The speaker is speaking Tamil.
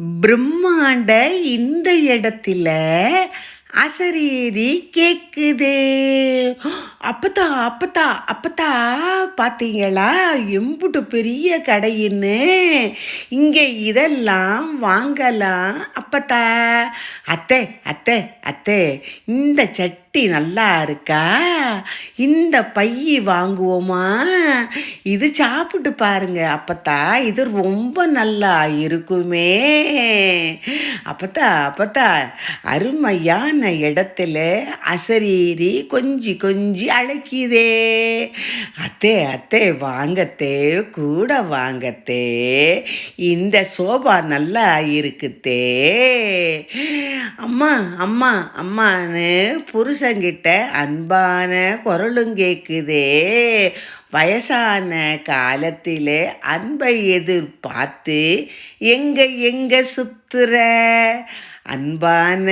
பிரம்மாண்ட இந்த இடத்துல அசரீரி கேக்குதே. அப்பத்தா அப்பத்தா அப்பத்தா பார்த்தீங்களா எம்புட்டு பெரிய கடையின்னு இங்கே இதெல்லாம் வாங்கலாம். அப்பத்தா. அத்தே அத்தே அத்தே இந்த சட்டி நல்லா இருக்கா? இந்த பைய வாங்குவோமா? இது சாப்பிட்டு பாருங்க அப்பத்தா இது ரொம்ப நல்லா இருக்குமே. அப்பத்தா அப்பத்தா அருமையான இடத்துல அசரீரி கொஞ்சி கொஞ்சி அழைக்குதே. அத்தே அத்தே வாங்கத்தே கூட வாங்கத்தே. இந்த சோபா நல்லா இருக்குதே அம்மா அம்மா அம்மான்னு புருஷங்கிட்ட அன்பான குரலும் கேட்குதே வயசான காலத்தில் அன்பை எதிர்பார்த்து எங்க எங்க சுத்துற? அன்பான